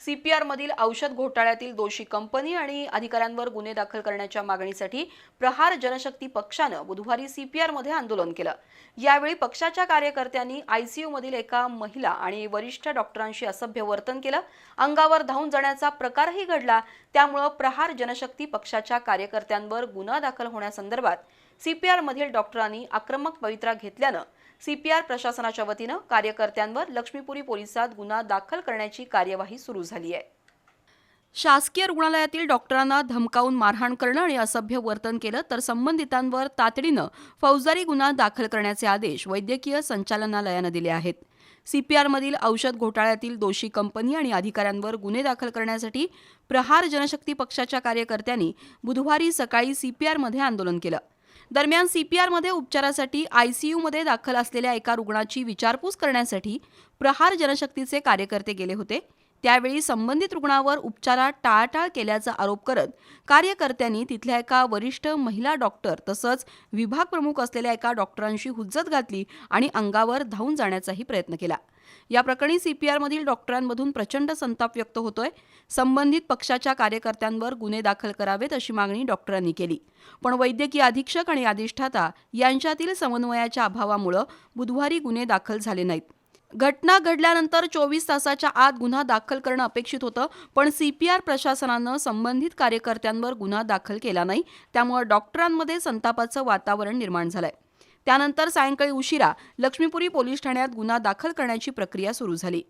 CPR मधील औषध घोटाळ्यातील दोषी कंपनी आणि अधिकाऱ्यांवर गुन्हे दाखल करण्याच्या मागणीसाठी प्रहार जनशक्ती पक्षानं बुधवारी सीपीआरमध्ये आंदोलन केलं. यावेळी पक्षाच्या कार्यकर्त्यांनी आयसीयू मधील एका महिला आणि वरिष्ठ डॉक्टरांशी असभ्य वर्तन केलं. अंगावर धावून जाण्याचा प्रकारही घडला. त्यामुळं प्रहार जनशक्ती पक्षाच्या कार्यकर्त्यांवर गुन्हा दाखल होण्यासंदर्भात सीपीआर मधील डॉक्टरांनी आक्रमक पवित्रा घेतल्यानं सीपीआर प्रशासनाच्या वतीनं कार्यकर्त्यांवर लक्ष्मीपुरी पोलिसात गुन्हा दाखल करण्याची कार्यवाही सुरू झाली आहे. शासकीय रुग्णालयातील डॉक्टरांना धमकावून मारहाण करणं आणि असभ्य वर्तन केलं तर संबंधितांवर तातडीनं फौजदारी गुन्हा दाखल करण्याचे आदेश वैद्यकीय संचालनालयानं दिले आहेत. सीपीआरमधील औषध घोटाळ्यातील दोषी कंपनी आणि अधिकाऱ्यांवर गुन्हे दाखल करण्यासाठी प्रहार जनशक्ती पक्षाच्या कार्यकर्त्यांनी बुधवारी सकाळी सीपीआरमध्ये आंदोलन केलं. दरम्यान सीपीआरमध्ये उपचारासाठी आयसीयूमध्ये दाखल असलेल्या एका रुग्णाची विचारपूस करण्यासाठी प्रहार जनशक्तीचे कार्यकर्ते गेले होते. त्यावेळी संबंधित रुग्णावर उपचारात टाळाटाळ केल्याचा आरोप करत कार्यकर्त्यांनी तिथल्या एका वरिष्ठ महिला डॉक्टर तसंच विभाग प्रमुख असलेल्या एका डॉक्टरांशी हुज्जत घातली आणि अंगावर धावून जाण्याचाही प्रयत्न केला. या प्रकरणी सीपीआरमधील डॉक्टरांमधून प्रचंड संताप व्यक्त होतोय. संबंधित पक्षाच्या कार्यकर्त्यांवर गुन्हे दाखल करावेत अशी मागणी डॉक्टरांनी केली. पण वैद्यकीय अधीक्षक आणि अधिष्ठाता यांच्यातील समन्वयाच्या अभावामुळं बुधवारी गुन्हे दाखल झाले नाहीत. घटना घडल्यानंतर चोवीस तासाच्या आत गुन्हा दाखल करणं अपेक्षित होतं पण सीपीआर प्रशासनानं संबंधित कार्यकर्त्यांवर गुन्हा दाखल केला नाही. त्यामुळे डॉक्टरांमध्ये संतापाचं वातावरण निर्माण झालंय. त्यानंतर सायंकाळी उशिरा लक्ष्मीपुरी पोलीस ठाण्यात गुन्हा दाखल करण्याची प्रक्रिया सुरू झाली.